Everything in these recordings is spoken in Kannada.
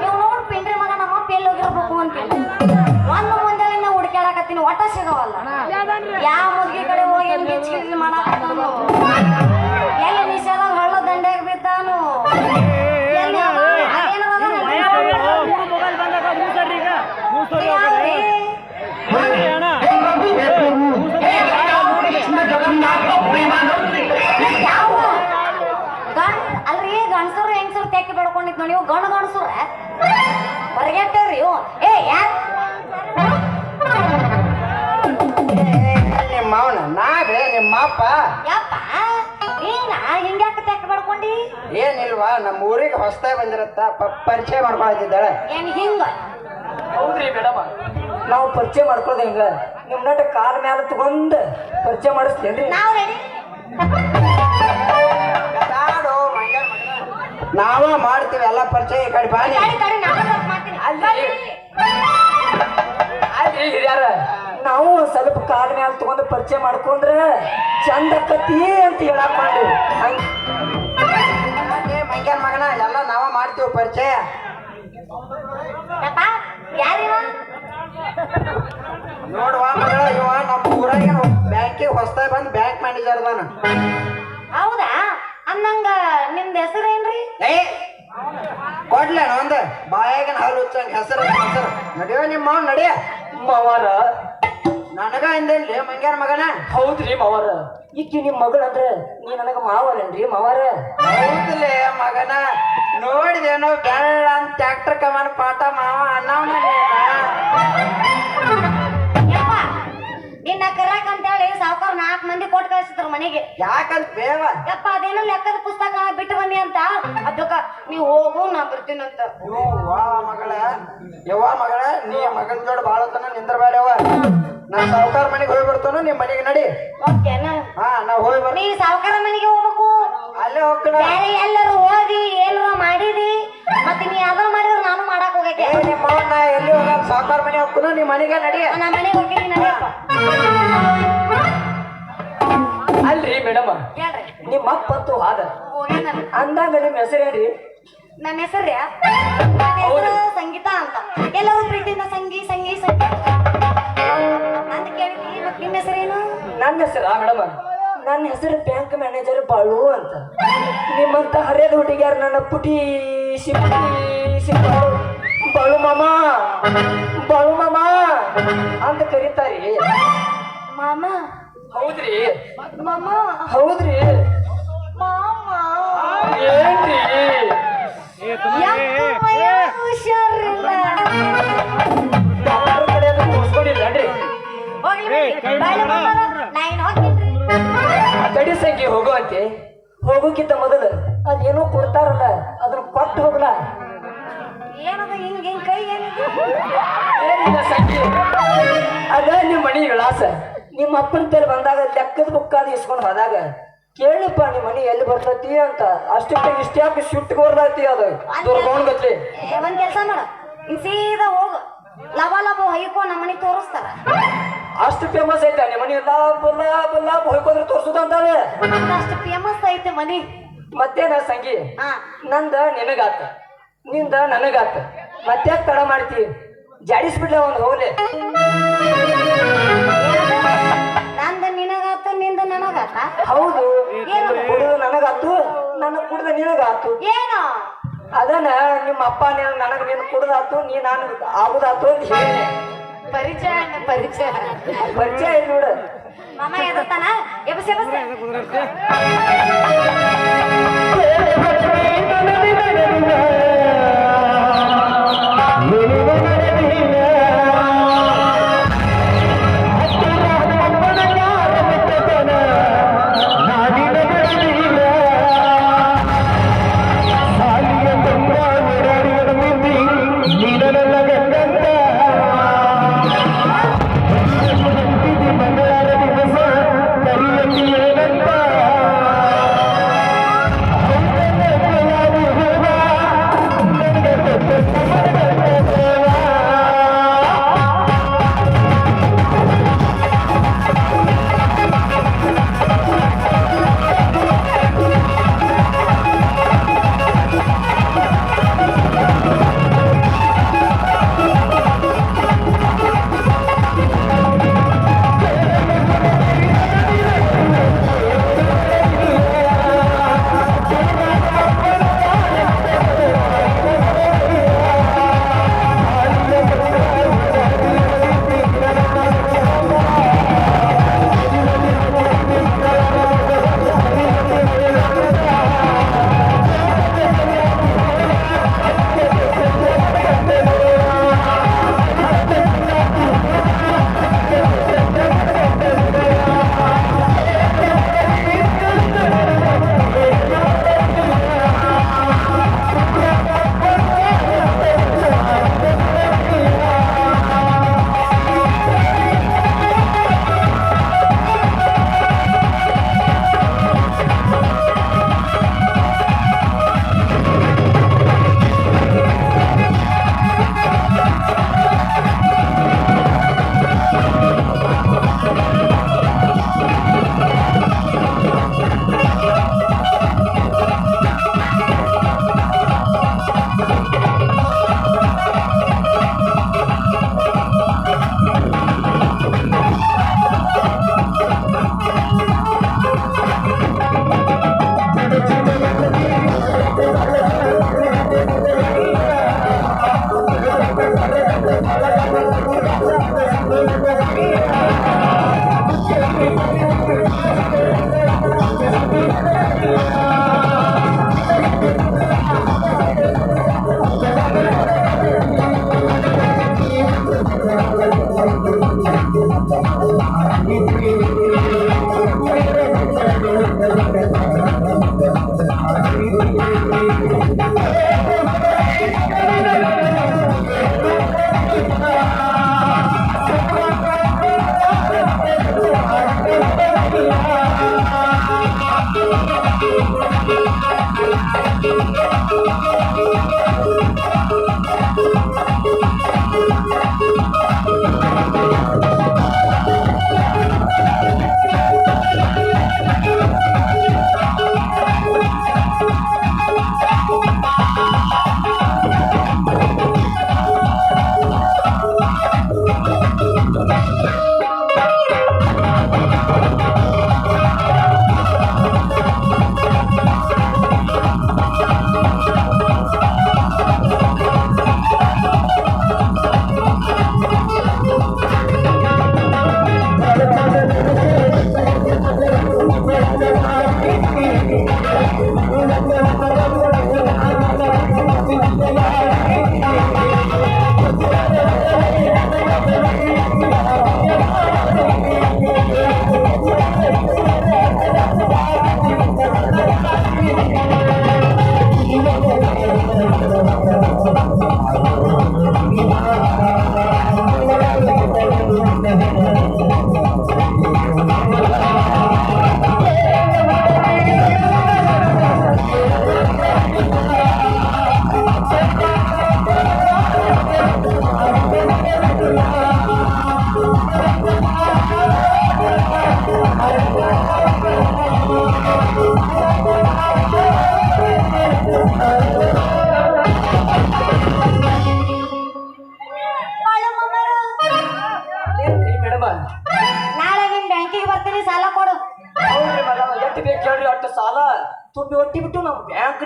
ನೀವು ನೋಡ್ ಪಿಂಡ್ರಿ ಮಗ ನಮ್ಮ ಪೇಲ್ ಹೋಗಿರ್ಬೇಕು ಅಂತ ಒಂದು ಮುಂದೆಲಿಂದ ಹುಡುಕ್ಯಾಡಕತ್ತೀನಿ ಒಟ್ಟ ಸಿಗವಲ್ಲ. ಯಾವ ಮುದ್ಗಿ ಕಡೆ ಹೋಗಿ ಬಿಚ್ಚಿಗೆ ಮಾಡಾಕತ್ತ ನೀವು ಗಂಡ ಗಂಡಸರ ಹೊರಗೆಟ್ಟೇವ್ರಿ ಇವು ಏ ಯಾರ್ ನಿಮ್ಮ ಮಾವನ ನಾವೇ ನಿಮ್ಮ ಅಪ್ಪ. ಯಪ್ಪ ಹಿಂಗ ಹಿಂಗ್ಯಾಕ ತೆಕ್ಕ ಮಾಡ್ಕೊಂಡಿ? ಏನಿಲ್ವಾ ನಮ್ಮ ಊರಿಗೆ ಹೊಸದಾಗಿ ಬಂದಿರತ್ತ ಪ- ಪರಿಚಯ ಮಾಡ್ಕೊಳತಿದ್ದಾಳೆ ಏನ್ ಹಿಂಗ? ಹೌದ್ರಿ ಮೇಡಮ್. ನಾವು ಪರಿಚಯ ಮಾಡ್ಕೊಳ್ದ ಹಿಂಗ? ನಿಮ್ ನಟ ಕಾಲ್ ಮ್ಯಾಲ ತಗೊಂಡ್ ಪರಿಚಯ ಮಾಡಿಸ್ತೇನ್ರಿ. ನಾವು ರೆಡಿ ಮಾಡ್ತೀವಿ ಎಲ್ಲ ಪರಿಚಯ ಈ ಕಡೆ ಬಾನಿ ಅಲ್ಲಿ. ಹಿರಿಯಾರ ನಾವು ಸ್ವಲ್ಪ ಕಾಲ್ ಮ್ಯಾಲ ತಗೊಂಡು ಪರಿಚಯ ಮಾಡ್ಕೊಂಡ್ರೆ ಚಂದ ಕತ್ತಿ ಅಂತ ಹೇಳಕ್ ಮಾಡಿ ಮಂಗ್ಯಾನ್ ಮಗನ ಎಲ್ಲ ನಾವ ಮಾಡ್ತೀವಿ ಪರಿಚಯ. ನೋಡುವ ಮಗಳ ಇವ ನಮ್ಮ ಊರಾಗ ಬ್ಯಾಂಕಿಗೆ ಹೊಸದಾಗಿ ಬಂದು ಬ್ಯಾಂಕ್ ಮ್ಯಾನೇಜರ್ ಅದಾನ. ಹೌದಾ? ಅನ್ನಂಗ ನಿಮ್ದು ಹೆಸರೇನ್ರಿ? ಏ ಕೊಡ್ಲೇನ ಒಂದ್. ಬಾಯಾಗಿನ ಹಾಲು ಹುಚ್ಚಂಗ ಹೆಸರು ಹೆಸರು. ನಡೆಯೋ ನಿಮ್ಮ ಮಾವ್ ನಡಿಯ. ಮಾವಾರ. ನನಗ ಹಿಂದೇನ್ಲಿ ಮಂಗ್ಯಾರ ಮಗನ? ಹೌದ್ರಿ ಮಾವಾರ. ಇಕ್ಕಿ ನಿಮ್ ಮಗಳಂದ್ರ ನೀ ನನಗ ಮಾವರೇನ್ರಿ ಮಾವಾರ? ಹೌದಲೇ ಮಗನ. ನೋಡಿದೇನೋ ಬೇಡ ಅಂತ ಟ್ಯಾಕ್ಟರ್ ಕಮಾನ್ ಪಾಠ ಮಾವ ಅನ್ನವನ ಯಪ್ಪ ನಿನ್ನ ಕರ್ಯಾಕ ಅಂತೇಳಿ ಸಾವುಕಾರ ನಾಲ್ಕು ಮಂದಿ ಕೊಟ್ಟು ಕಳಿಸಿದ್ರು ಮನೆಗೆ. ಯಾಕಂತ ಬೇವ? ಯಪ್ಪ ಅದೇನೋ ಲೆಕ್ಕದ ಪುಸ್ತಕ ಅದಕ್ಕ ನೀವು ಹೋಗು ನಾ ಬರ್ತೀನಂತ. ವಾ ಮಗಳ ಯವ್ವ ಮಗಳ ನೀ ಮಗನ ಜೋಡ ಬಾಳತನ ನಿಂದ್ರಬೇಡವ ನಾ ಸಾವುಕಾರ ಮನೆಗೆ ಹೋಗಿ ಬರ್ತಾನು ನಿಮ್ ಮನೆಗೆ ನಡಿ. ಓಕೆನಾ? ಹಾ ನಾ ಹೋಗಿ ಬರ್ ನೀ ಸಾವುಕಾರ ಮನೆಗೆ ಹೋಗ್ಬೇಕು. ಅಲ್ಲೇ ಹೋಗ್ತಾನ. ಬೇರೆ ಎಲ್ಲರೂ ಹೋಗಿ ಏನಾರ ಮಾಡಿದಿ. ಮತ್ತೆ ನೀ ಯಾವ್ದಾರು ಮಾಡಿದ್ರೆ ನಾನು ಮಾಡಕ್ ಹೋಗಕ್ಕೆ. ನಿಮ್ಮ ನಾ ಎಲ್ಲಿ ಹೋಗ ಸಾವುಕಾರ ಮನೆ ಹೋಗ್ತಾನು ನಿಮ್ ಮನೆಗೆ ನಡಿ. ನಾ ಮನೆಗೆ ಹೋಗ್ತೀನಿ ನಡೆಯಪ್ಪ ಅಲ್ರಿ ಮೇಡಮ್. ಹೇಳ್ರಿ. ನಿಮ್ಮ ಅಪ್ಪತ್ತು ಹಾದ. ಹೋಗ್ಯಾನ ಅಂದಾಗ ನಿಮ್ ಹೆಸರೇನ್ರಿ ನನ್ನ ಹೆಸರು ನನ್ನ ಹೆಸರು ಸಂಗೀತ ಅಂತ. ಎಲ್ಲರೂ ಪ್ರೀತಿಯಿಂದ ಸಂಗಿ ಸಂಗಿ ಸಂಗಿ. ಅಂತ ಕೇಳಿದ್ರಿ ಮತ್ತೆ ನಿಮ್ಮ ಹೆಸರೇನು ನನ್ನ ಹೆಸರು ಮೇಡಮ್. ನನ್ನ ಹೆಸರು ಬ್ಯಾಂಕ್ ಮ್ಯಾನೇಜರ್ ಬಾಳು ಅಂತ. ನಿಮ್ಮಂತ ಹರಿಯದ ಹುಡುಗಿಯಾರ ನನ್ನ ಪುಟಿ ಬಾಳು ಬಳು ಮಾಮ ಬಾಳು ಮಾಮ ಅಂತ ಕರೀತಾರೆ. ಮಾಮ? ಹೌದ್ರಿ? ಮಾಮ. ಹೌದ್ರಿ? ಮಾಮ. ಏನ್ರಿ? ಹುಷಾರಿಲ್ಲ? ಡಾಕ್ಟರ್ ಕಡೆ ಅದು ನಾ ಹೋಗ್ತೀನಿ ತಡಿ ಸಂಖ್ಯೆ ಹೋಗುವಂತೆ. ಹೋಗೋಕ್ಕಿಂತ ಮೊದಲು ಅದೇನೋ ಕೊಡ್ತಾರಲ್ಲ ಅದನ್ನ ಕೊಟ್ಟು ಹೋಗ್ಲಾ? ಏನದ ಹಿಂಗ ಹಿಂಗ್ ಕೈ ಏನಿದೆ? ಏನಿಲ್ಲ ಸಂಖ್ಯೆ ಅದ ನಿಮ್ಮ ಮನೆ ವಿಳಾಸ. ನಿಮ್ಮ ಅಪ್ಪನ ಪೇರು ಬಂದಾಗ ಲೆಕ್ಕದ ಬುಕ್ಕಾದ ಇಸ್ಕೊಂಡು ಹೋದಾಗ ಕೇಳಪ್ಪ ನಿಮ್ಮ ಮನಿ ಎಲ್ಲಿ ಬರ್ತತಿ ಅಂತ. ಅಷ್ಟಕ್ಕೆ ಇಷ್ಟ ಯಾಕೆ ಶುಟ್ಟಿಗೆ ಹೊರ್ದೈತಿ ಅದು? ದುರ್ಗೋಣ್ ಗತ್ಲಿ ಒಂದ್ ಕೆಲಸ ಮಾಡ. ಸೀದಾ ಹೋಗು. ಲವ ಲವ ಹೊಯ್ಕೊ ನಮ್ಮ ಮನೆ ತೋರಿಸ್ತಾರ. ಅಷ್ಟು ಫೇಮಸ್ ಐತೆ ನಿಮ್ಮ ಮನಿ ಲಾಭ ಲಾಭ ಲಾಭ ಹೊಯ್ಕೋದ್ರೆ ತೋರ್ಸುದ ಅಂತಾನೆ. ಅಷ್ಟು ಫೇಮಸ್ ಐತೆ ಮನಿ. ಮತ್ತೇನ ಸಂಗಿ? ಹಾ. ನಂದ ನಿನಗಾತ. ನಿಂದ ನನಗಾತ. ಮತ್ತೆ ತಡ ಮಾಡ್ತಿ? ಜಾಡಿಸ್ಬಿಡ್ಲ ಒಂದು ಹೋಗ್ಲಿ. ನಿಂದ ನನಗಾತ ಹೌದು ಕುಡಿದು ನನಗಾತು ನನ್ನ ಕುಡಿದ ನಿನಗಾತು ಏನು ಅದನ್ನ ನಿಮ್ಮ ಅಪ್ಪ ನೀನು ನನಗೆ ನೀನು ಕುಡ್ದಾತು ನೀ ನಾನು ಆಗುದಾತು ಅಂತ ಹೇಳಿ ಪರಿಚಯ ಪರಿಚಯ ಪರಿಚಯ ಇಲ್ಲ ನೋಡು ಮಾಮ ಎದತ್ತಾನ ಎಬಸ್ ಎಬಸ್ ಬಾಳು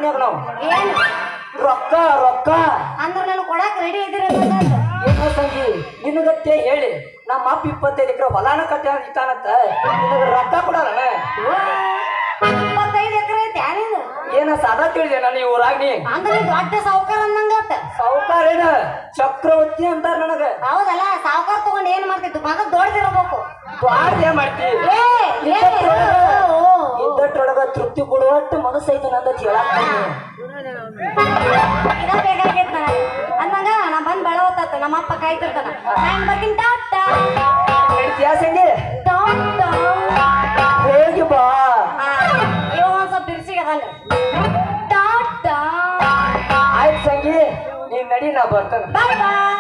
ಬ್ಯಾಂಕ್ನ್ಯಾಗ ನಾವು ಏನು ರೊಕ್ಕ ರೊಕ್ಕ ಅಂದ್ರೆ ನಾನು ಕೊಡಕ್ ರೆಡಿ ಇದ್ದೀರಿ. ಏನೋ ಸಂಗಿ ನಿನಗತ್ತೆ ಹೇಳಿ ನಮ್ಮ ಅಪ್ಪ ಇಪ್ಪತ್ತೈದು ಎಕರೆ ಹೊಲಾನ ಕಟ್ಟ ಇಟ್ಟಾನಂತ ನಿನಗೆ ರೊಕ್ಕ ಕೊಡಲ್ಲ ಇಪ್ಪತ್ತೈದು ಎಕರೆ ಯಾರಿದು ಏನ ಸಾದಾ ತಿಳಿದೆ ನಾನು ಈ ಊರಾಗ ನೀ ಅಂದ್ರೆ ನೀ ದೊಡ್ಡ ಸಾವುಕಾರ ಅಂದಂಗತ್ತ ಸಾವುಕಾರ ಏನ ಚಕ್ರವರ್ತಿ ಅಂತಾರ ನನಗ ಹೌದಲ್ಲ ಸಾವುಕಾರ ತಗೊಂಡ್ ಏನ್ ಮಾಡ್ತಿತ್ತು ಮಗ ದೊಡ್ಡದಿರ್ಬೇಕು ಏನ್ ಮಾಡ್ತಿ ತೃಪ್ತಿ ಕೊಡುವಷ್ಟು ಮನಸ್ಸು ಐತೆ ನಂದ ಹೇಳಕ್ ಬೇಕಾಗೈತ್ ನನಗೆ ಅಂದಂಗ ನಾ ಬಂದ್ ಬೆಳ ಹೊತ್ತಾತ ನಮ್ಮ ಅಪ್ಪ ಕಾಯ್ತಿರ್ತಾನ. ನಾನು ಬರ್ತೀನಿ ಟಾಟಾ ಸಂಗಿ ಟಾಟಾ ಹೋಗಿ ಬಾ. ಇವ ಒಂದ್ ಸ್ವಲ್ಪ ಬಿರ್ಸಿಗೆ ಅದಲ್ಲ ಟಾಟಾ ಆಯ್ತು ಸಂಗಿ ನೀನ್ ನಡಿ ನಾ ಬರ್ತಾನ. ಬಾಯ್ ಬಾಯ್.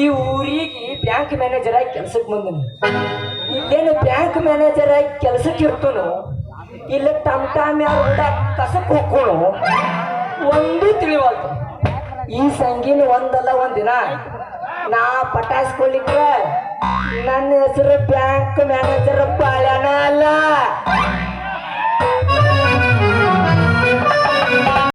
ಈ ಊರಿಗೆ ಬ್ಯಾಂಕ್ ಮ್ಯಾನೇಜರ್ ಆಗಿ ಕೆಲ್ಸಕ್ಕೆ ಬಂದನು. ಇಲ್ಲೇನು ಬ್ಯಾಂಕ್ ಮ್ಯಾನೇಜರ್ ಆಗಿ ಕೆಲ್ಸಕ್ಕೆ ಇರ್ತನು, ಇಲ್ಲ ಟಮ್ ಟಾಮ್ ಯಾರು ಕಸಕ್ಕೆ ಹೋಗ್ಕೊಳು ಒಂದು ತಿಳಿವಲ್ತು ಈ ಸಂಗೀನ ಒಂದಲ್ಲ ಒಂದಿನ, ನಾ ಪಟಾಯಿಸ್ಕೊಳ್ಲಿಕ್ಕೆ ನನ್ನ ಹೆಸರು ಬ್ಯಾಂಕ್ ಮ್ಯಾನೇಜರ್ ಬಾಳ್ಯಾನ ಅಲ್ಲ.